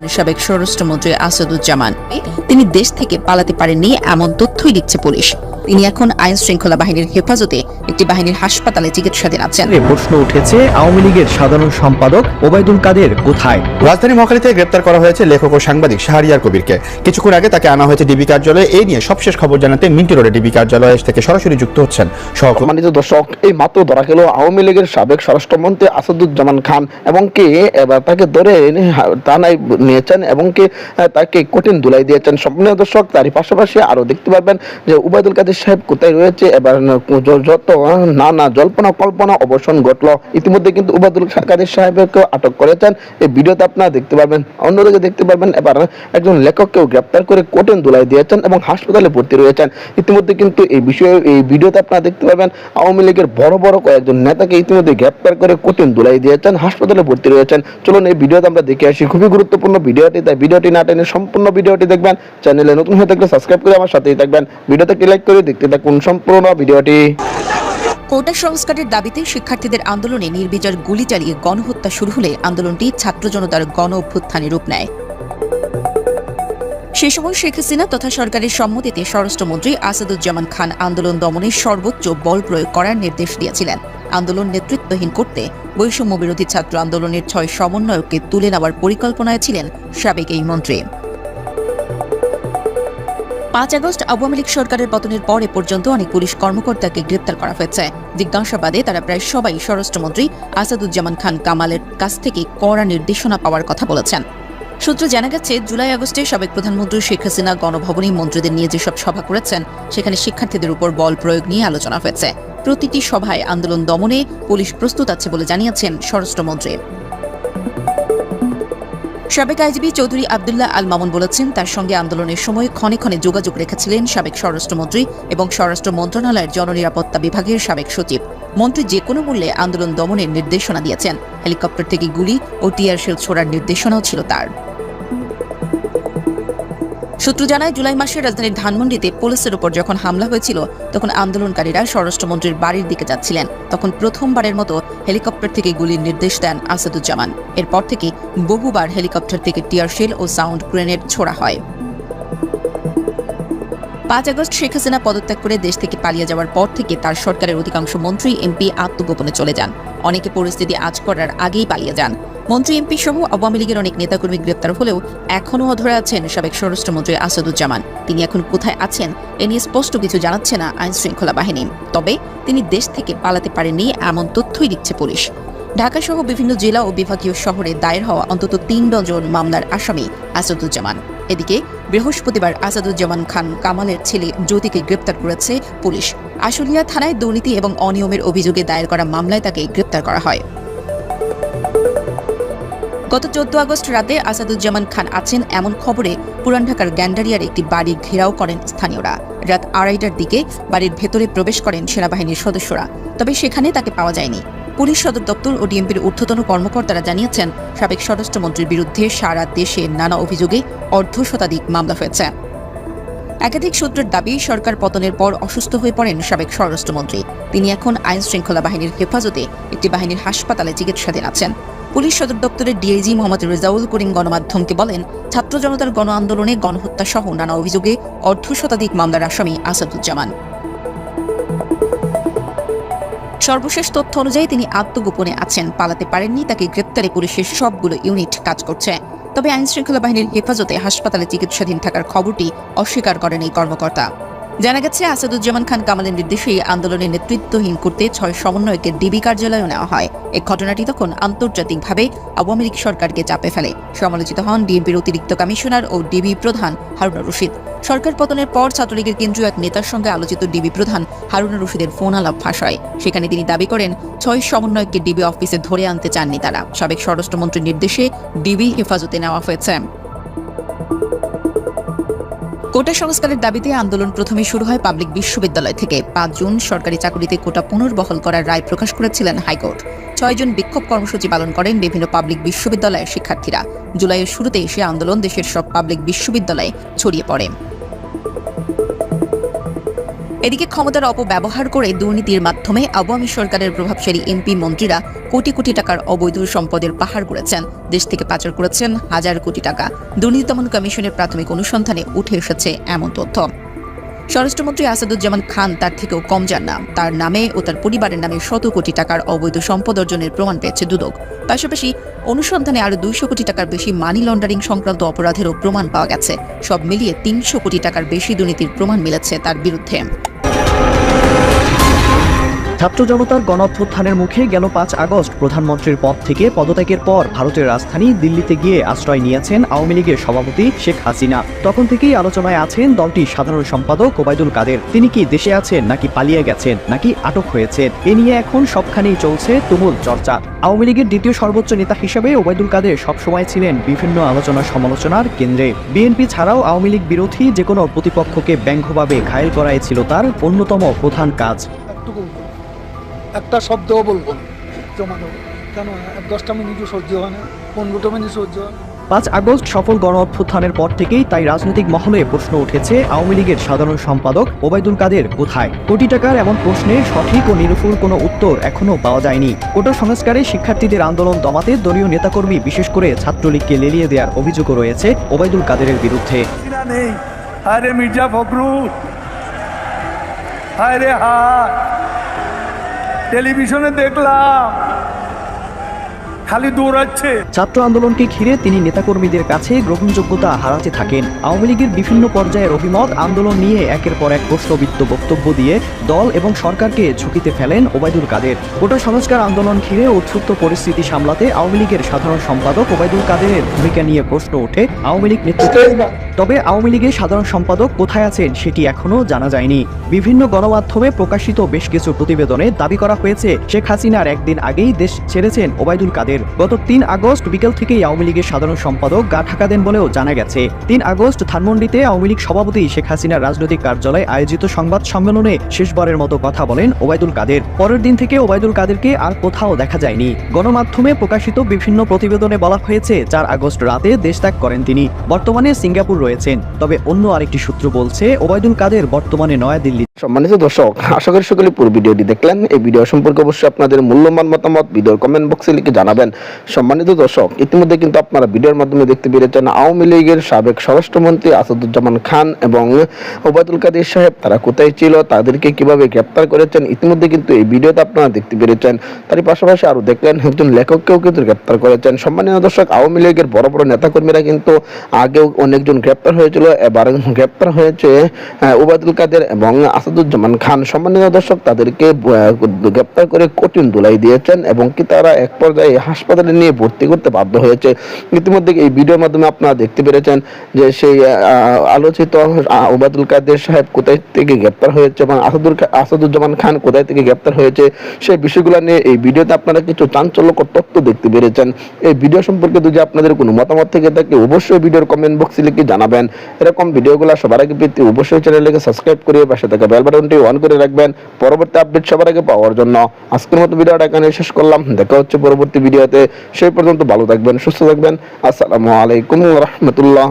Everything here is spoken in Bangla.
সাবেক স্বরাষ্ট্রমন্ত্রী আসাদুজ্জামান। তিনি দেশ থেকে পালাতে পারেননি এমন তথ্যই দিচ্ছে পুলিশ। তিনি এখন আইন শৃঙ্খলা বাহিনীর হেফাজতে একটি বাহিনীর হাসপাতালে চিকিৎসাধীন আছেন। প্রশ্ন উঠেছে আওয়ামী লীগের সাধারণ সম্পাদক ওবায়দুল কাদের কোথায়? রাজধানী মহাখালী থেকে গ্রেপ্তার করা হয়েছে লেখক ও সাংবাদিক শাহরিয়ার কবিরকে। কিছুক্ষণ আগে তাকে আনা হয়েছে ডিবি কার্যালয়ে। এই নিয়ে সবশেষ খবর জানাতে মিন্টি রোডে ডিবি কার্যালয়ে থেকে সরাসরি যুক্ত হচ্ছেন সহকর্মী সম্মানিত দর্শক এই মাত্র ধরা গেল আওয়ামী লীগের সাবেক স্বরাষ্ট্রমন্ত্রী আসাদুজ্জামান খান এবং কি এবার তাকে ধরে থানায় নিয়েছেন এবং কি তাকে কঠিন দুলাই দিয়েছেন। সম্মানিত দর্শক তারই পাশাপাশি আরও দেখতে পারবেন যে উবায়দুল কাদের সাহেব কোথায় রয়েছে? এবার যত না না জল্পনা কল্পনা অবসান ঘটলো, ইতিমধ্যে কিন্তু উবায়দুল কাদের সাহেবকে আটক করেছেন। এই ভিডিওতে আপনারা দেখতে পারবেন, অন্যদিকে দেখতে পারবেন, এবার একজন লেখককেও গ্রেপ্তার করে কঠিন ধুলাই দিয়েছেন এবং হাসপাতালে ভর্তি রয়েছেন। ইতিমধ্যে কিন্তু এই বিষয়ে, এই ভিডিওতে আপনারা দেখতে পাবেন আওয়ামী লীগের বড় বড় কয়েকজন নেতাকে ইতিমধ্যে গ্রেপ্তার করে কঠিন ধুলাই দিয়েছেন, হাসপাতালে ভর্তি রয়েছেন। চলুন এই ভিডিওতে আমরা দেখে আসি, খুবই গুরুত্বপূর্ণ ভিডিওটি। তাই ভিডিওটি না টেনে সম্পূর্ণ ভিডিওটি দেখবেন, চ্যানেলে নতুন হয়ে থাকলে সাবস্ক্রাইব করে আমার সাথেই থাকবেন। ভিডিওতে লাইক করে দেখতে থাকুন সম্পূর্ণ ভিডিওটি। কোটা সংস্কারের দাবিতে শিক্ষার্থীদের আন্দোলনে নির্বিচার গুলি চালিয়ে গণহত্যা শুরু হলে আন্দোলনটি ছাত্র জনতার গণ অভ্যুত্থানে রূপ নেয়। সে সময় শেখ হাসিনা তথা সরকারের সম্মতিতে স্বরাষ্ট্রমন্ত্রী আসাদুজ্জামান খান আন্দোলন দমনে সর্বোচ্চ বল প্রয়োগ করার নির্দেশ দিয়েছিলেন। আন্দোলন নেতৃত্বহীন করতে বৈষম্য বিরোধী ছাত্র আন্দোলনের ছয় সমন্বয়ককে তুলে নেওয়ার পরিকল্পনায় ছিলেন সাবেক এই মন্ত্রী। পাঁচ আগস্ট আওয়ামী লীগ সরকারের পতনের পরে পর্যন্ত অনেক পুলিশ কর্মকর্তাকে গ্রেপ্তার করা হয়েছে। জিজ্ঞাসাবাদে তারা প্রায় সবাই স্বরাষ্ট্রমন্ত্রী আসাদুজ্জামান খান কামালের কাছ থেকে কড়া নির্দেশনা পাওয়ার কথা বলেছেন। সূত্র জানা গেছে, জুলাই আগস্টে সাবেক প্রধানমন্ত্রী শেখ হাসিনা গণভবনে মন্ত্রীদের নিয়ে যেসব সভা করেছেন, সেখানে শিক্ষার্থীদের উপর বল প্রয়োগ নিয়ে আলোচনা হয়েছে। প্রতিটি সভায় আন্দোলন দমনে পুলিশ প্রস্তুত আছে বলে জানিয়েছেন স্বরাষ্ট্রমন্ত্রী। সাবেক আইজিবি চৌধুরী আবদুল্লাহ আল মামুন বলেছেন, তার সঙ্গে আন্দোলনের সময় ক্ষণে ক্ষণে যোগাযোগ রেখেছিলেন সাবেক স্বরাষ্ট্রমন্ত্রী এবং স্বরাষ্ট্র মন্ত্রণালয়ের জননিরাপত্তা বিভাগের সাবেক সচিব। মন্ত্রী যে কোনো মূল্যে আন্দোলন দমনের নির্দেশনা দিয়েছেন। হেলিকপ্টার থেকে গুলি ও টিয়ার শেল ছোড়ার নির্দেশনাও ছিল তার। সূত্র জানায়, জুলাই মাসে রাজধানীর ধানমন্ডিতে পুলিশের উপর যখন হামলা হয়েছিল, তখন আন্দোলনকারীরা স্বরাষ্ট্রমন্ত্রীর বাড়ির দিকে যাচ্ছিলেন। তখন প্রথমবারের মতো হেলিকপ্টার থেকে গুলির নির্দেশ দেন আসাদুজ্জামান। এরপর থেকে বহুবার হেলিকপ্টার থেকে টিয়ার শেল ও সাউন্ড গ্রেনেড ছোড়া হয়। পাঁচ আগস্ট শেখ হাসিনা পদত্যাগ করে দেশ থেকে পালিয়ে যাওয়ার পর থেকে তার সরকারের অধিকাংশ মন্ত্রী এমপি আত্মগোপনে চলে যান। অনেকে পরিস্থিতি আজ করার আগেই পালিয়ে যান। মন্ত্রী এমপি সহ আওয়ামী লীগের অনেক নেতাকর্মী গ্রেপ্তার হলেও এখনও অধরে আছেন সাবেক স্বরাষ্ট্রমন্ত্রী আসাদুজ্জামান। তিনি এখন কোথায় আছেন এ নিয়ে স্পষ্ট কিছু জানাচ্ছে না আইন শৃঙ্খলা বাহিনী। তবে তিনি দেশ থেকে পালাতে পারেননি এমন তথ্যই দিচ্ছে পুলিশ। ঢাকা সহ বিভিন্ন জেলা ও বিভাগীয় শহরে দায়ের হওয়া অন্তত তিন ডজন মামলার আসামি আসাদুজ্জামান। এদিকে বৃহস্পতিবার আসাদুজ্জামান খান কামালের ছেলে জ্যোতিকে গ্রেপ্তার করেছে পুলিশ। আশুলিয়া থানায় দুর্নীতি এবং অনিয়মের অভিযোগে দায়ের করা মামলায় তাকে গ্রেপ্তার করা হয়। গত চোদ্দ আগস্ট রাতে আসাদুজ্জামান খান আছেন এমন খবরে পুরান ঢাকার গ্যান্ডারিয়ার একটি বাড়ি ঘেরাও করেন স্থানীয়রা। রাত আড়াইটার দিকে বাড়ির ভেতরে প্রবেশ করেন সেনাবাহিনীর সদস্যরা, তবে সেখানে তাকে পাওয়া যায়নি। পুলিশ সদর দপ্তর ও ডিএমপির ঊর্ধ্বতন কর্মকর্তারা জানিয়েছেন, সাবেক স্বরাষ্ট্রমন্ত্রীর বিরুদ্ধে সারা দেশে নানা অভিযোগে অর্ধ শতাধিক মামলা হয়েছে। একাধিক সূত্রের দাবি, সরকার পতনের পর অসুস্থ হয়ে পড়েন সাবেক স্বরাষ্ট্রমন্ত্রী। তিনি এখন আইন শৃঙ্খলা বাহিনীর হেফাজতে একটি বাহিনীর হাসপাতালে চিকিৎসাধীন আছেন। পুলিশ সদর দপ্তরের ডিআইজি মোহাম্মদ রেজাউল করিম গণমাধ্যমকে বলেন, ছাত্র জনতার গণ আন্দোলনে গণহত্যা সহ নানা অভিযোগে অর্ধ শতাধিক মামলার আসামি আসাদুজ্জামান। সর্বশেষ তথ্য অনুযায়ী তিনি আত্মগোপনে আছেন, পালাতে পারেননি, তাকে গ্রেপ্তারে পুলিশের সবগুলো ইউনিট কাজ করছে। তবে আইন শৃঙ্খলা বাহিনীর হেফাজতে হাসপাতালে চিকিৎসাধীন থাকার খবরটি অস্বীকার করেন এই কর্মকর্তা। জানা গেছে, আসাদুজ্জামান খান কামালের নির্দেশে এই আন্দোলনে নেতৃত্বহীন করতে ছয় সমন্বয়কে ডিবি কার্যালয়ে নেওয়া হয়। এই ঘটনাটি তখন আন্তর্জাতিকভাবে আওয়ামী লীগ সরকারকে চাপে ফেলে। সমালোচিত হন ডিএমপির অতিরিক্ত কমিশনার ও ডিবি প্রধান হারুনা রশিদ। সরকার পতনের পর ছাত্রলীগের কেন্দ্রীয় এক নেতার সঙ্গে আলোচিত ডিবি প্রধান হারুনা রশিদের ফোন আলাপ ফাঁস হয় সেখানে তিনি দাবি করেন, ছয় সমন্বয়ককে ডিবি অফিসে ধরে আনতে চাননি তারা। সাবেক স্বরাষ্ট্রমন্ত্রীর নির্দেশে ডিবি হেফাজতে নেওয়া হয়েছে। কোটা সংস্কারের দাবিতে আন্দোলন প্রথমে শুরু হয় পাবলিক বিশ্ববিদ্যালয় থেকে। পাঁচ জুন সরকারি চাকরিতে কোটা পুনর্বহল করার রায় প্রকাশ করেছিলেন হাইকোর্ট। ছয়জন বিক্ষোভ কর্মসূচি পালন করেন বিভিন্ন পাবলিক বিশ্ববিদ্যালয়ের শিক্ষার্থীরা। জুলাইয়ের শুরুতে এসে আন্দোলন দেশের সব পাবলিক বিশ্ববিদ্যালয়ে ছড়িয়ে পড়ে। এদিকে ক্ষমতার অপব্যবহার করে দুর্নীতির মাধ্যমে আওয়ামী সরকারের প্রভাবশালী এমপি মন্ত্রীরা কোটি কোটি টাকার অবৈধ সম্পদের পাহাড় করেছেন দেশ থেকে পাচার করেছেন হাজার কোটি টাকা। দুর্নীতি দমন কমিশনের প্রাথমিক অনুসন্ধানে উঠে এসেছে এমন তথ্য। স্বরাষ্ট্রমন্ত্রী আসাদুজ্জামান খান তার থেকেও কম যান না তার নামে ও তার পরিবারের নামে শত কোটি টাকার অবৈধ সম্পদ অর্জনের প্রমাণ পেয়েছে দুদক। পাশাপাশি অনুসন্ধানে আরও দুইশো কোটি টাকার বেশি মানি লন্ডারিং সংক্রান্ত অপরাধেরও প্রমাণ পাওয়া গেছে। সব মিলিয়ে তিনশো কোটি টাকার বেশি দুর্নীতির প্রমাণ মিলেছে তার বিরুদ্ধে। ছাত্র জনতার গণ অভ্যুত্থানের মুখে গেল পাঁচ আগস্ট। প্রধানমন্ত্রীর পদ থেকে পদত্যাগের পর ভারতের রাজধানী দিল্লিতে গিয়ে আশ্রয় নিয়েছেন আওয়ামী লীগের সভাপতি শেখ হাসিনা। তখন থেকেই আলোচনায় আছেন দলটির সাধারণ সম্পাদক ওবায়দুল কাদের। তিনি কি দেশে আছেন, নাকি পালিয়ে গেছেন, নাকি আটক হয়েছেন? এ নিয়ে এখন সবখানেই চলছে তুমুল চর্চা। আওয়ামী লীগের দ্বিতীয় সর্বোচ্চ নেতা হিসেবে ওবায়দুল কাদের সবসময় ছিলেন বিভিন্ন আলোচনা সমালোচনার কেন্দ্রে। বিএনপি ছাড়াও আওয়ামী লীগ বিরোধী যে কোনো প্রতিপক্ষকে ব্যঙ্গভাবে ঘায়েল করাই ছিল তার অন্যতম প্রধান কাজ। একটা শব্দও বলব না। জমা দেবো। কেন? এক দশটা মিনিটও সহ্য হয় না। পনেরোটা মিনিট সহ্য হয়। পাঁচ আগস্ট সফল গণ অভ্যুত্থানের পর থেকেই তাই রাজনৈতিক মহলে প্রশ্ন উঠেছে আওয়ামী লীগের সাধারণ সম্পাদক ওবায়দুল কাদের কোথায়? কোটি টাকার এমন প্রশ্নের সঠিক ও নিরুফুল কোনো উত্তর এখনও পাওয়া যায়নি। কোটা সংস্কারে শিক্ষার্থীদের আন্দোলন দমাতে দলীয় নেতাকর্মী বিশেষ করে ছাত্রলীগকে লেলিয়ে দেওয়ার অভিযোগও রয়েছে ওবায়দুল কাদেরের বিরুদ্ধে। নেই। আরে মির্জা ফখরুল। আরে হায়। টেলিভিশনে দেখলাম। খালি দৌড়াচ্ছে ছাত্র আন্দোলনকে ঘিরে তিনি নেতাকর্মীদের কাছে গ্রহণযোগ্যতা হারাতে থাকেন। আওয়ামী লীগের বিভিন্ন পর্যায়ের অভিমত আন্দোলন নিয়ে একের পর এক প্রশ্নবিদ্ধ বক্তব্য দিয়ে দল এবং সরকারকে ঝুঁকিতে ফেলেন ওবায়দুল কাদের। গোটা সংস্কার আন্দোলন ঘিরে উৎসুপ্ত পরিস্থিতি সামলাতে আওয়ামী লীগের সাধারণ সম্পাদক ওবায়দুল কাদেরের ভূমিকা নিয়ে প্রশ্ন ওঠে আওয়ামী লীগ নেতৃত্ব। তবে আওয়ামী লীগের সাধারণ সম্পাদক কোথায় আছেন সেটি এখনও জানা যায়নি। বিভিন্ন গণমাধ্যমে প্রকাশিত বেশ কিছু প্রতিবেদনে দাবি করা হয়েছে, শেখ হাসিনার একদিন আগেই দেশ ছেড়েছেন ওবায়দুল কাদের। গত তিন আগস্ট বিকেল থেকেই আওয়ামী লীগের সাধারণ সম্পাদক গা ঢাকা দেন বলেও জানা গেছে। তিন আগস্ট ধানমন্ডিতে আওয়ামী লীগ সভাপতি শেখ হাসিনার রাজনৈতিক কার্যালয়ে আয়োজিত সংবাদ সম্মেলনে শেষবারের মতো কথা বলেন ওবায়দুল কাদের। পরের দিন থেকে ওবায়দুল কাদেরকে আর কোথাও দেখা যায়নি। গণমাধ্যমে প্রকাশিত বিভিন্ন প্রতিবেদনে বলা হয়েছে, চার আগস্ট রাতে দেশ ত্যাগ করেন তিনি। বর্তমানে সিঙ্গাপুর রয়েছেন। তবে অন্য আরেকটি সূত্র বলছে, ওবায়দুল কাদের বর্তমানে নয়াদিল্লি সম্মানিত দর্শক, আশা করি সকলে পুরো ভিডিওটি দেখলেন। এই ভিডিও সম্পর্কে অবশ্যই আপনাদের মূল্যবান মতামত ভিডিওর কমেন্ট বক্সে লিখে জানাবেন। সম্মানিত দর্শক, ইতিমধ্যে কিন্তু আপনারা ভিডিওর মাধ্যমে দেখতে পেরেছেন আওয়ামী লীগের সাবেক স্বরাষ্ট্রমন্ত্রী আসাদুজ্জামান খান এবং ওবায়দুল কাদের সাহেব। তারা কোথায় ছিল, তাদেরকে কীভাবে গ্রেপ্তার করেছেন, ইতিমধ্যে কিন্তু এই ভিডিওতে আপনারা দেখতে পেরেছেন। তারই পাশাপাশি আরও দেখলেন, একজন লেখককেও কিন্তু গ্রেপ্তার করেছেন। সম্মানিত দর্শক, আওয়ামী লীগের বড় বড় নেতাকর্মীরা কিন্তু আগেও অনেকজন গ্রেপ্তার হয়েছিল এবার গ্রেপ্তার হয়েছে ওবায়দুল কাদের এবং আসাদুজ্জামান খান। সম্মানিত দর্শক, তাদেরকে গ্রেপ্তার করে কঠিন ধুলাই দিয়েছেন এবং কি তারা এক পর্যায়ে হাসপাতালে নিয়ে ভর্তি করতে বাধ্য হয়েছে। ইতিমধ্যে এই ভিডিওর মাধ্যমে আপনারা দেখতে পেরেছেন যে সেই আলোচিত ওবায়দুল কাদের সাহেব কোথায় থেকে গ্রেপ্তার হয়েছে এবং আসাদুল আসাদুজ্জামান খান কোথায় থেকে গ্রেপ্তার হয়েছে, সেই বিষয়গুলো নিয়ে এই ভিডিওতে আপনারা কিছু চাঞ্চল্যকর তথ্য দেখতে পেরেছেন। এই ভিডিও সম্পর্কে যদি আপনাদের কোনো মতামত থেকে থাকে, অবশ্যই ভিডিওর কমেন্ট বক্সে লিখে জানাবেন। এরকম ভিডিওগুলো সবার আগে পেতে অবশ্যই চ্যানেলকে সাবস্ক্রাইব করে পাশে থাকা বেল বাটনটি অন করে রাখবেন। পরবর্তী আপডেট সবার আগে পাওয়ার জন্য। আজকের মতো ভিডিওটা এখানে শেষ করলাম। দেখা হচ্ছে পরবর্তী ভিডিওতে সেই পর্যন্ত ভালো থাকবেন সুস্থ থাকবেন। আসসালামু আলাইকুম রহমতুল্লাহ।